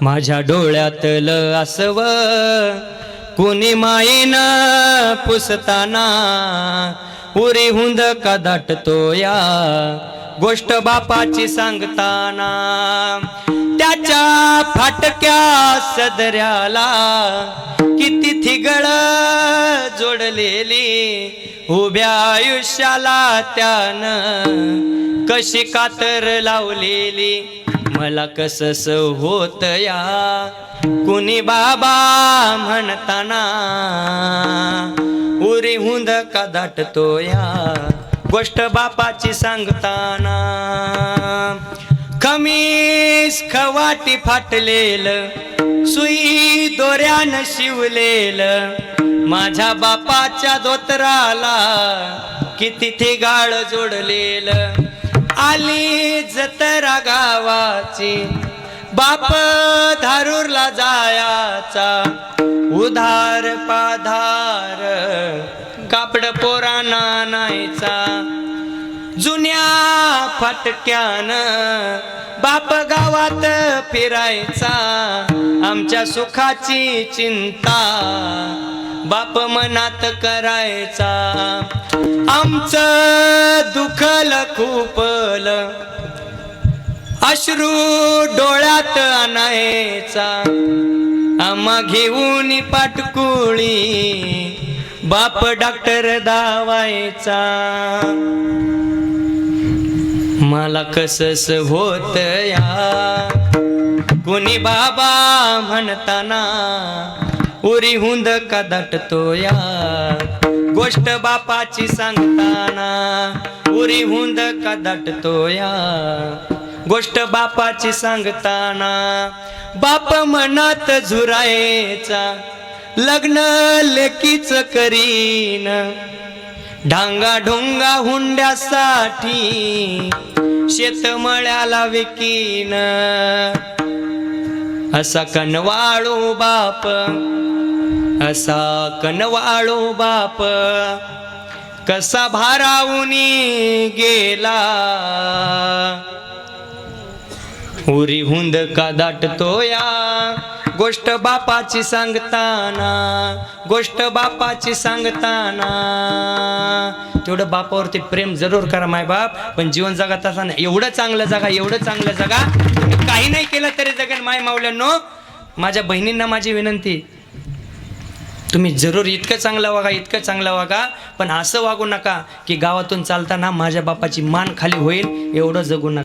माझ्या डोळ्यातलं असव. कुणी माईन पुसताना उरी हुंद का दाटतो या गोष्ट बापाची सांगताना त्याच्या फाटक्या सदऱ्याला किती थिगळ जोडलेली उभ्या आयुष्याला त्यानं कशी कातर लावलेली? मला कसस होत या? कुणी बाबा म्हणताना उरी हुंद का दाटतो या? गोष्ट बापाची सांगताना खमीस खवाटी फाटलेल सुई दोऱ्यानं शिवलेल माझ्या बापाच्या धोतराला किती ते गाळ जोडलेलं. आली जतरा गावाची. बाप धारूरला जायाचा. उधार पाधार कापड पोराना नाहीचा जुन्या फटक्यान बाप गावात फिरायचा. आमच्या सुखाची चिंता बाप मनात करायचा. आमचं दुखल खूप अश्रू डोळ्यात आणायचा. आम्हा घेऊन पाटकुळी बाप डॉक्टर दावायचा मला कसस होत या? कुणी बाबा म्हणताना उरी हुंद का दटतो या? गोष्ट बापाची सांगताना उरी हुंद का दटतो या? गोष्ट बापाची सांगताना बाप मनात झुरायचा लग्न लेकीच करीन. ढांगा ढोंगा हुंड्यासाठी शेतमळ्याला विकीन. असा कनवाळू बाप असा कनवाळू बाप कसा भारावून गेला. उरी हुंद का दाटतो या गोष्ट बापाची सांगताना गोष्ट बापाची सांगताना. तेवढं बापावरती प्रेम जरूर करा माय बाप. पण जीवन जगत असताना एवढं चांगलं जगा एवढं चांगलं जगा. काही नाही केलं तरी जगेल माय मावल्यांनो माझ्या बहिणींना माझी विनंती तुम्ही जरूर इतकं चांगलं वागा इतकं चांगलं वागा. पण असं वागू नका की गावातून चालताना माझ्या बापाची मान खाली होईल एवढं जगू नका.